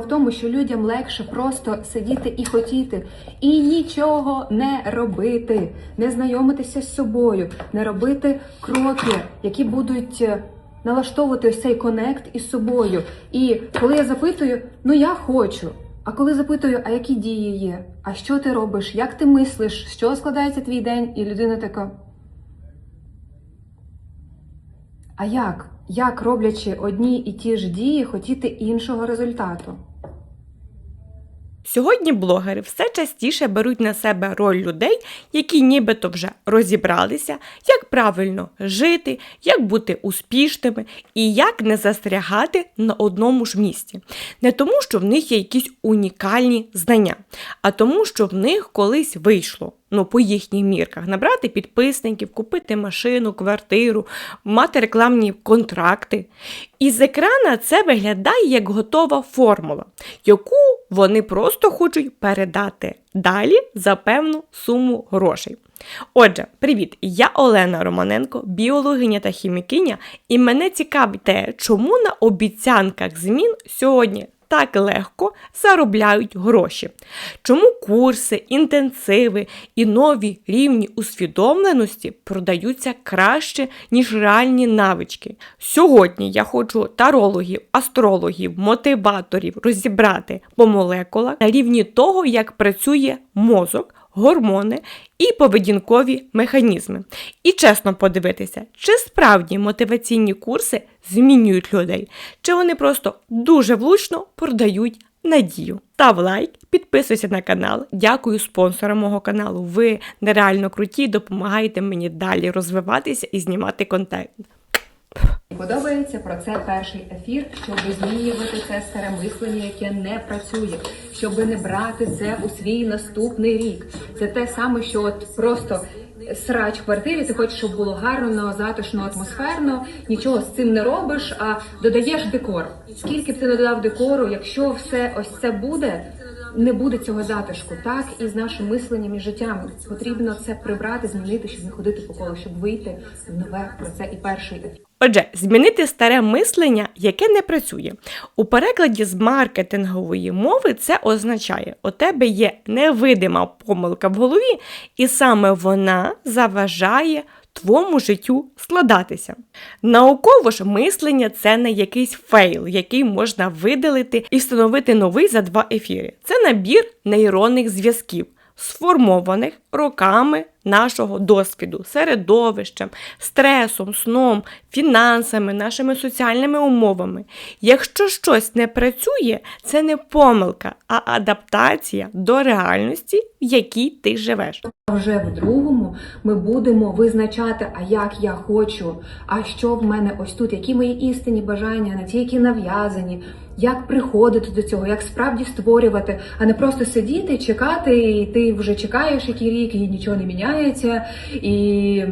В тому, що людям легше просто сидіти і хотіти, і нічого не робити, не знайомитися з собою, не робити кроки, які будуть е, налаштовувати ось цей конект із собою. І коли я запитую, ну я хочу. А коли запитую, а які дії є? А що ти робиш? Як ти мислиш? З чого складається твій день? І людина така. А як? Як роблячи одні і ті ж дії, хотіти іншого результату? Сьогодні блогери все частіше беруть на себе роль людей, які нібито вже розібралися, як правильно жити, як бути успішними і як не застрягати на одному ж місці. Не тому, що в них є якісь унікальні знання, а тому, що в них колись вийшло. Ну, по їхніх мірках, набрати підписників, купити машину, квартиру, мати рекламні контракти. І з екрана це виглядає як готова формула, яку вони просто хочуть передати далі за певну суму грошей. Отже, привіт! Я Олена Романенко, біологиня та хімікиня, і мене цікавить те, чому на обіцянках змін сьогодні так легко заробляють гроші. Чому курси, інтенсиви і нові рівні усвідомленості продаються краще, ніж реальні навички? Сьогодні я хочу тарологів, астрологів, мотиваторів розібрати по молекулах на рівні того, як працює мозок. Гормони і поведінкові механізми. І чесно подивитися, чи справді мотиваційні курси змінюють людей, чи вони просто дуже влучно продають надію. Став лайк, підписуйся на канал. Дякую спонсорам мого каналу. Ви нереально круті, допомагаєте мені далі розвиватися і знімати контент. Подобається про це перший ефір, щоб змінювати це старе мислення, яке не працює, щоб не брати це у свій наступний рік. Це те саме, що от просто срач в квартирі, ти хочеш, щоб було гарно, затишно, атмосферно, нічого з цим не робиш, а додаєш декор. Скільки б ти не додав декору, якщо все ось це буде. Не буде цього затишку, так і з нашим мисленням і життям потрібно це прибрати, змінити, щоб не ходити по колу, щоб вийти в нове про це і перший. Отже, змінити старе мислення, яке не працює. У перекладі з маркетингової мови це означає, у тебе є невидима помилка в голові, і саме вона заважає твоєму життю складатися. Науково ж мислення це не якийсь фейл, який можна видалити і встановити новий за два ефіри. Це набір нейронних зв'язків, сформованих роками нашого досвіду, середовищем, стресом, сном, фінансами, нашими соціальними умовами. Якщо щось не працює, це не помилка, а адаптація до реальності, в якій ти живеш. Вже в другому ми будемо визначати, а як я хочу, а що в мене ось тут, які мої істинні бажання, не ті, які нав'язані, як приходити до цього, як справді створювати, а не просто сидіти, чекати, і ти вже чекаєш який рік, і нічого не міняється. І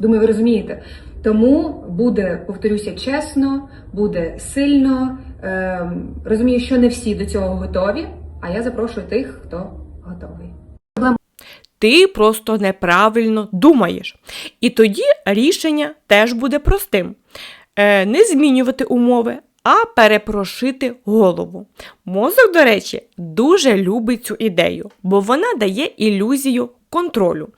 думаю, ви розумієте. Тому буде, повторюся, чесно, буде сильно. Ем, розумію, що не всі до цього готові, а я запрошую тих, хто готовий. Ти просто неправильно думаєш. І тоді рішення теж буде простим: Е, не змінювати умови, а перепрошити голову. Мозок, до речі, дуже любить цю ідею, бо вона дає ілюзію контролю.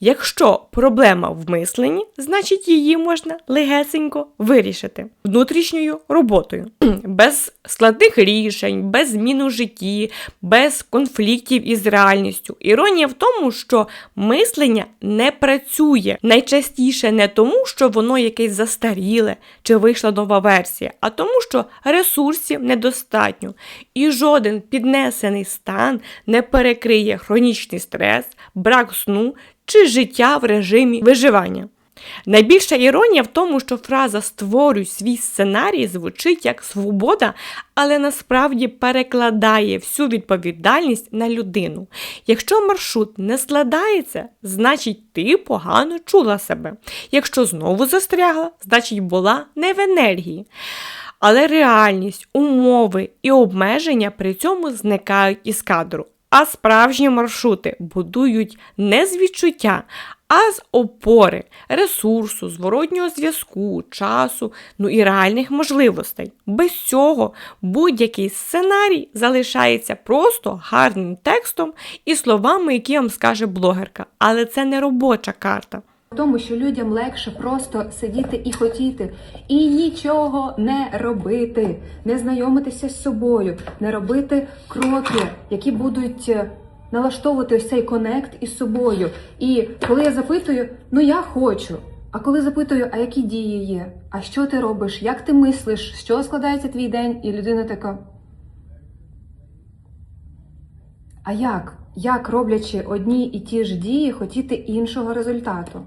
Якщо проблема в мисленні, значить її можна легесенько вирішити внутрішньою роботою, без складних рішень, без змін у житті, без конфліктів із реальністю. Іронія в тому, що мислення не працює найчастіше не тому, що воно якесь застаріле чи вийшла нова версія, а тому, що ресурсів недостатньо, і жоден піднесений стан не перекриє хронічний стрес, брак сну чи життя в режимі виживання. Найбільша іронія в тому, що фраза Створюй свій сценарій звучить як свобода, але насправді перекладає всю відповідальність на людину. Якщо маршрут не складається, значить ти погано чула себе. Якщо знову застрягла, значить була не в енергії. Але реальність, умови і обмеження при цьому зникають із кадру. А справжні маршрути будують не з відчуття, а з опори, ресурсу, зворотнього зв'язку, часу, ну і реальних можливостей. Без цього будь-який сценарій залишається просто гарним текстом і словами, які вам скаже блогерка. Але це не робоча карта. Тому, що людям легше просто сидіти і хотіти, і нічого не робити, не знайомитися з собою, не робити кроки, які будуть е, налаштовувати ось цей конект із собою. І коли я запитую, ну я хочу. А коли запитую, а які дії є? А що ти робиш? Як ти мислиш? З чого складається твій день? І людина така. А як? Як роблячи одні і ті ж дії, хотіти іншого результату?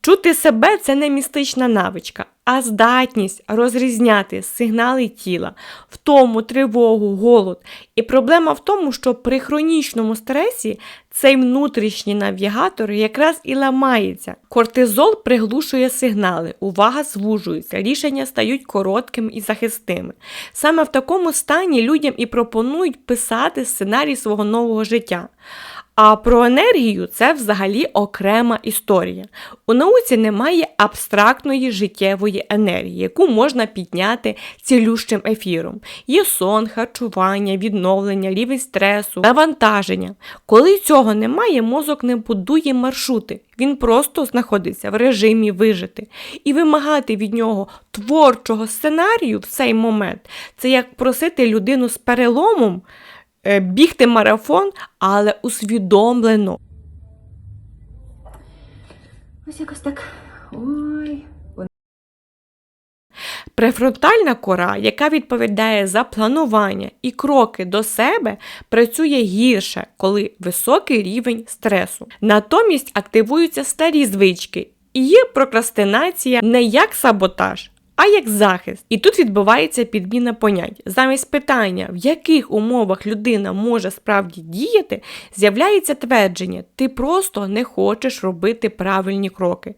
Чути себе це не містична навичка, а здатність розрізняти сигнали тіла, втому, тривогу, голод. І проблема в тому, що при хронічному стресі цей внутрішній навігатор якраз і ламається. Кортизол приглушує сигнали, увага звужується, рішення стають короткими і захисними. Саме в такому стані людям і пропонують писати сценарій свого нового життя. А про енергію це взагалі окрема історія. У науці немає абстрактної життєвої енергії, яку можна підняти цілющим ефіром. Є сон, харчування, відновлення, рівень стресу, навантаження. Коли цього немає, мозок не будує маршрути. Він просто знаходиться в режимі вижити. І вимагати від нього творчого сценарію в цей момент це як просити людину з переломом бігти марафон, але усвідомлено. Ось якось так. Ой. Префронтальна кора, яка відповідає за планування і кроки до себе, працює гірше, коли високий рівень стресу. Натомість активуються старі звички, і є прокрастинація не як саботаж. А як захист. І тут відбувається підміна понять. Замість питання, в яких умовах людина може справді діяти, з'являється твердження: ти просто не хочеш робити правильні кроки.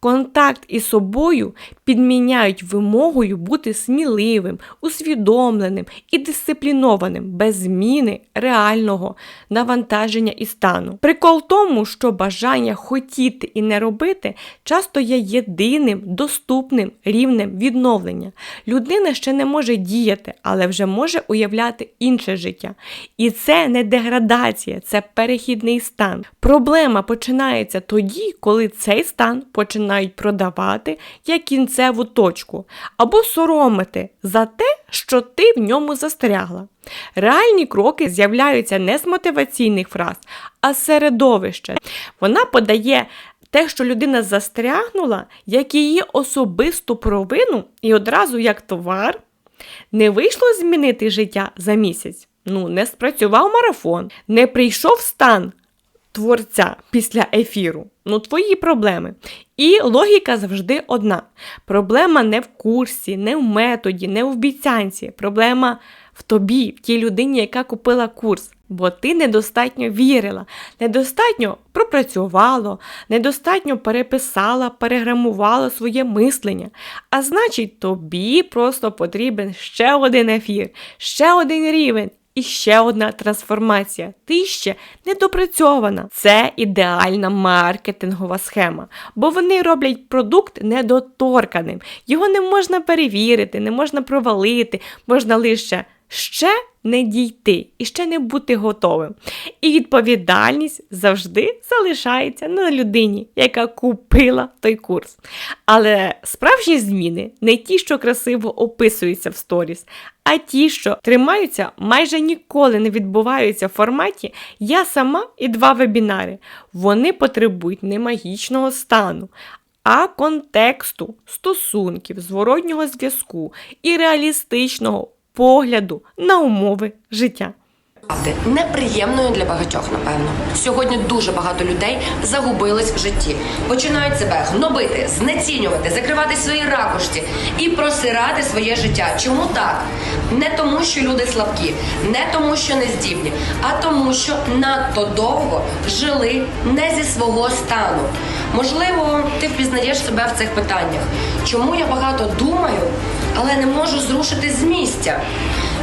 Контакт із собою підміняють вимогою бути сміливим, усвідомленим і дисциплінованим без зміни реального навантаження і стану. Прикол в тому, що бажання хотіти і не робити часто є єдиним доступним рівнем відновлення. Людина ще не може діяти, але вже може уявляти інше життя. І це не деградація, це перехідний стан. Проблема починається тоді, коли цей стан починають продавати як кінцеву точку, або соромити за те, що ти в ньому застрягла. Реальні кроки з'являються не з мотиваційних фраз, а з середовища. Вона подає те, що людина застрягнула, як її особисту провину, і одразу як товар. Не вийшло змінити життя за місяць. Ну, не спрацював марафон, не прийшов стан творця після ефіру. Ну, твої проблеми. І логіка завжди одна. Проблема не в курсі, не в методі, не в обіцянці. Проблема в тобі, в тій людині, яка купила курс. Бо ти недостатньо вірила, недостатньо пропрацювала, недостатньо переписала, переграмувала своє мислення. А значить, тобі просто потрібен ще один ефір, ще один рівень. І ще одна трансформація. Ти ще недопрацьована. Це ідеальна маркетингова схема, бо вони роблять продукт недоторканим. Його не можна перевірити, не можна провалити, можна лише ще не дійти і ще не бути готовим. І відповідальність завжди залишається на людині, яка купила той курс. Але справжні зміни не ті, що красиво описуються в сторіс, а ті, що тримаються, майже ніколи не відбуваються в форматі Я сама і два вебінари. Вони потребують не магічного стану. А контексту, стосунків, зворотнього зв'язку і реалістичного погляду на умови життя. Неприємною для багатьох, напевно. Сьогодні дуже багато людей загубились в житті, починають себе гнобити, знецінювати, закривати свої ракушці і просирати своє життя. Чому так? Не тому, що люди слабкі, не тому, що не здібні, а тому, що надто довго жили не зі свого стану. Можливо, ти впізнаєш себе в цих питаннях. Чому я багато думаю, але не можу зрушити з місця?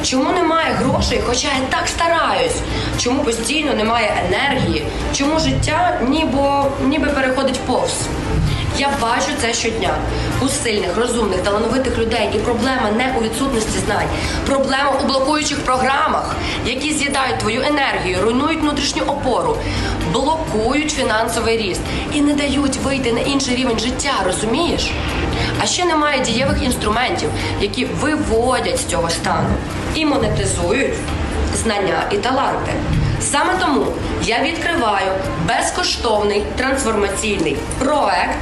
Чому немає грошей, хоча я так стараюсь? Чому постійно немає енергії? Чому життя ніби, ніби переходить повз? Я бачу це щодня у сильних, розумних, талановитих людей. І проблема не у відсутності знань, проблема у блокуючих програмах, які з'їдають твою енергію, руйнують внутрішню опору, блокують фінансовий ріст і не дають вийти на інший рівень життя. Розумієш? А ще немає дієвих інструментів, які виводять з цього стану і монетизують знання і таланти. Саме тому я відкриваю безкоштовний трансформаційний проект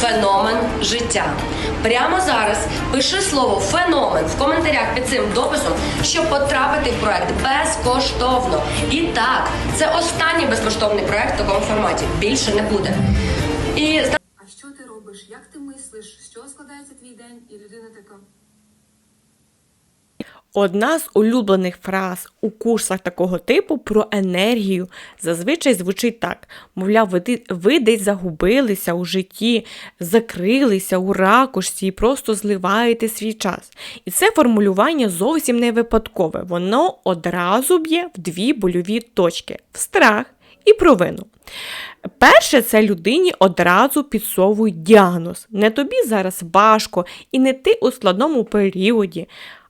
Феномен життя. Прямо зараз пиши слово феномен в коментарях під цим дописом, щоб потрапити в проект безкоштовно. І так, це останній безкоштовний проект в такому форматі. Більше не буде. І А що ти робиш? Як ти мислиш? Чого складається твій день? І людина така. Одна з улюблених фраз у курсах такого типу про енергію зазвичай звучить так: мовляв, ви, ви десь загубилися у житті, закрилися у ракушці і просто зливаєте свій час. І це формулювання зовсім не випадкове, воно одразу б'є в дві больові точки: в страх і провину. Перше, це людині одразу підсовують діагноз. Не тобі зараз важко, і не ти у складному періоді,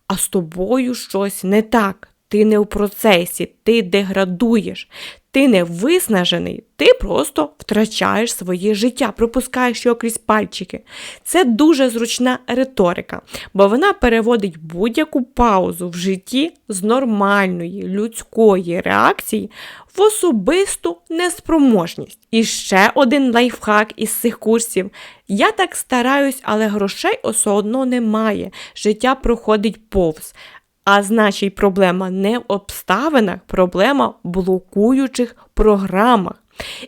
а з тобою щось не так. Ти не в процесі, ти деградуєш, ти не виснажений, ти просто втрачаєш своє життя, пропускаєш його крізь пальчики. Це дуже зручна риторика, бо вона переводить будь-яку паузу в житті з нормальної людської реакції в особисту неспроможність. І ще один лайфхак із цих курсів. Я так стараюсь, але грошей одно немає. Життя проходить повз. А значить, проблема не в обставинах, проблема в блокуючих програмах.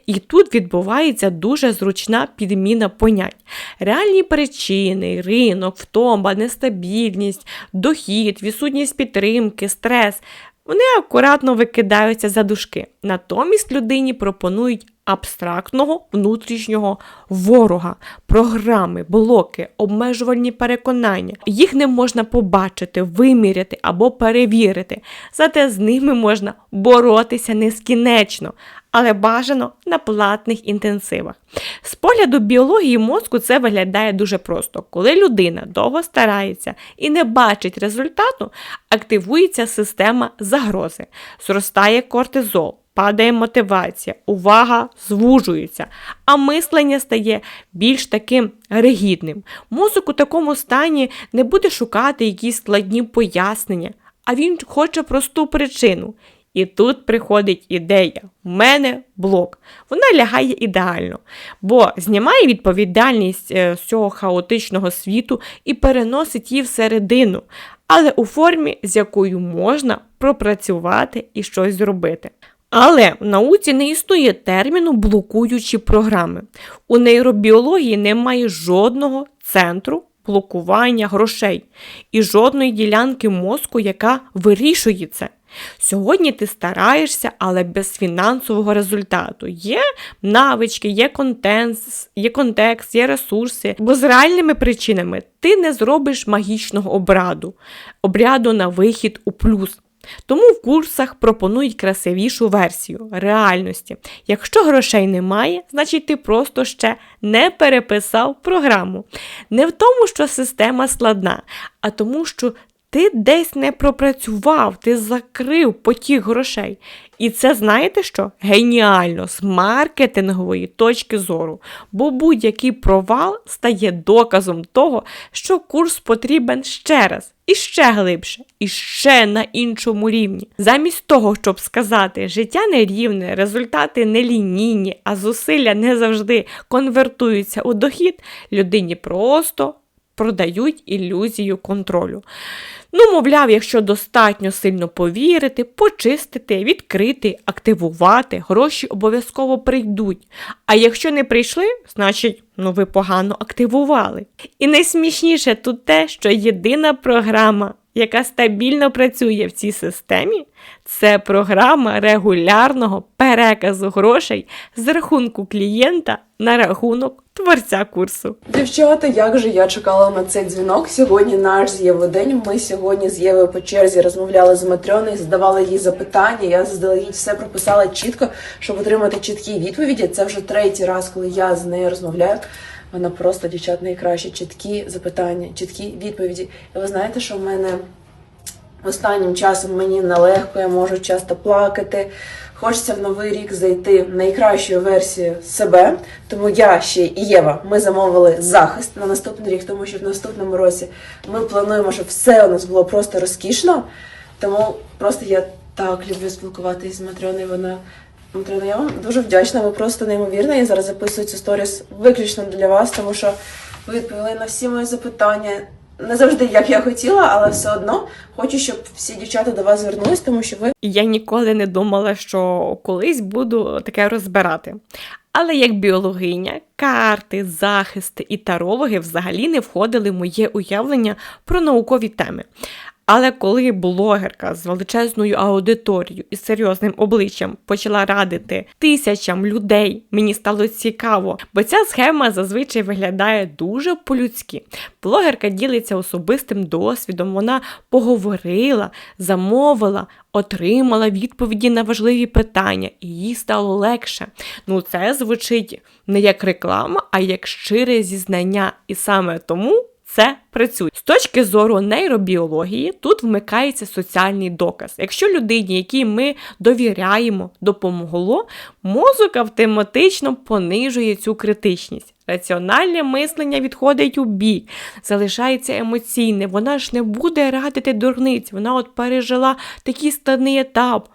І тут відбувається дуже зручна підміна понять. Реальні причини, ринок, втома, нестабільність, дохід, відсутність підтримки, стрес. Вони акуратно викидаються за дужки. Натомість людині пропонують абстрактного внутрішнього ворога, програми, блоки, обмежувальні переконання. Їх не можна побачити, виміряти або перевірити. Зате з ними можна боротися нескінечно, але бажано на платних інтенсивах. З погляду біології мозку це виглядає дуже просто. Коли людина довго старається і не бачить результату, активується система загрози, зростає кортизол. Падає мотивація, увага звужується, а мислення стає більш таким ригідним. Мозок у такому стані не буде шукати якісь складні пояснення, а він хоче просту причину. І тут приходить ідея: в мене блок. Вона лягає ідеально, бо знімає відповідальність е, з цього хаотичного світу і переносить її всередину, але у формі, з якою можна пропрацювати і щось зробити. Але в науці не існує терміну блокуючі програми. У нейробіології немає жодного центру блокування грошей і жодної ділянки мозку, яка вирішує це. Сьогодні ти стараєшся, але без фінансового результату. Є навички, є контент, є контекст, є ресурси, бо з реальними причинами ти не зробиш магічного обряду, обряду на вихід у плюс. Тому в курсах пропонують красивішу версію реальності. Якщо грошей немає, значить ти просто ще не переписав програму. Не в тому, що система складна, а тому, що ти десь не пропрацював, ти закрив потік грошей. І це знаєте що? Геніально з маркетингової точки зору. Бо будь-який провал стає доказом того, що курс потрібен ще раз, і ще глибше, і ще на іншому рівні. Замість того, щоб сказати, життя нерівне, результати не лінійні, а зусилля не завжди конвертуються у дохід, людині просто продають ілюзію контролю. Ну, мовляв, якщо достатньо сильно повірити, почистити, відкрити, активувати, гроші обов'язково прийдуть. А якщо не прийшли, значить, ну ви погано активували. І найсмішніше тут те, що єдина програма яка стабільно працює в цій системі, це програма регулярного переказу грошей з рахунку клієнта на рахунок творця курсу. Дівчата, як же я чекала на цей дзвінок. Сьогодні наш з Євою день. Ми сьогодні з Євою по черзі розмовляли з Матрьоною, задавали їй запитання. Я заздалегідь все прописала чітко, щоб отримати чіткі відповіді. Це вже третій раз, коли я з нею розмовляю. Вона просто дівчат найкраще чіткі запитання, чіткі відповіді. І ви знаєте, що в мене Останнім часом мені нелегко, я можу часто плакати. Хочеться в новий рік зайти в найкращу версію себе. Тому я ще і Єва. Ми замовили захист на наступний рік, тому що в наступному році ми плануємо, щоб все у нас було просто розкішно. Тому просто я так люблю спілкуватися з Матрьоною. Вона Матрьона, я вам дуже вдячна. Ви просто неймовірна. Я зараз записую цю сторіс виключно для вас, тому що ви відповіли на всі мої запитання. Не завжди як я хотіла, але все одно хочу, щоб всі дівчата до вас звернулись, тому що ви я ніколи не думала, що колись буду таке розбирати. Але як біологиня, карти, захисти і тарологи взагалі не входили в моє уявлення про наукові теми. Але коли блогерка з величезною аудиторією і серйозним обличчям почала радити тисячам людей, мені стало цікаво, бо ця схема зазвичай виглядає дуже по-людськи. Блогерка ділиться особистим досвідом, вона поговорила, замовила, отримала відповіді на важливі питання, і їй стало легше. Ну, це звучить не як реклама, а як щире зізнання. І саме тому це працює. З точки зору нейробіології, тут вмикається соціальний доказ. Якщо людині, якій ми довіряємо, допомогло, мозок автоматично понижує цю критичність. Раціональне мислення відходить у бік, залишається емоційне. Вона ж не буде радити дурниць. Вона от пережила такий складний етап.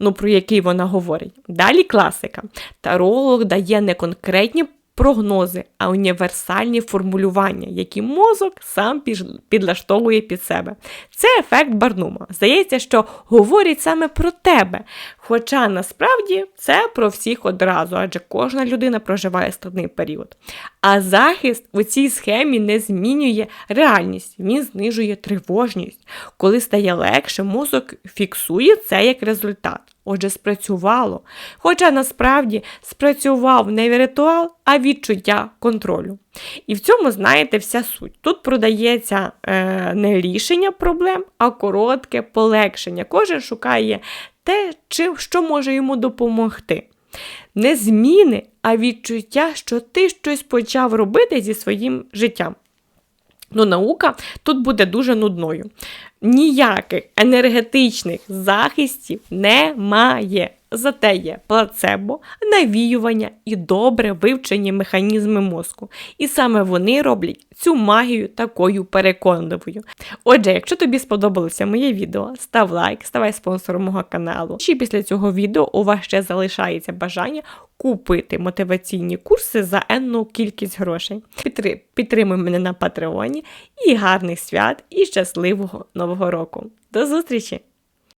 Ну, про який вона говорить. Далі класика. Таролог дає не конкретні прогнози, а універсальні формулювання, які мозок сам підлаштовує під себе. Це ефект Барнума. Здається, що говорять саме про тебе. Хоча насправді це про всіх одразу, адже кожна людина проживає складний період. А захист у цій схемі не змінює реальність, він знижує тривожність. Коли стає легше, мозок фіксує це як результат. Отже, спрацювало. Хоча насправді спрацював не ритуал, а відчуття контролю. І в цьому, знаєте, вся суть. Тут продається е, не рішення проблем, а коротке полегшення. Кожен шукає те, чи, що може йому допомогти. Не зміни, а відчуття, що ти щось почав робити зі своїм життям. Ну, наука тут буде дуже нудною. Ніяких енергетичних захистів немає. Зате є плацебо, навіювання і добре вивчені механізми мозку. І саме вони роблять цю магію такою переконливою. Отже, якщо тобі сподобалося моє відео, став лайк, ставай спонсором мого каналу. Чи після цього відео у вас ще залишається бажання купити мотиваційні курси за енну кількість грошей. Підтри- Підтримуй мене на Патреоні і гарних свят і щасливого нового року. До зустрічі!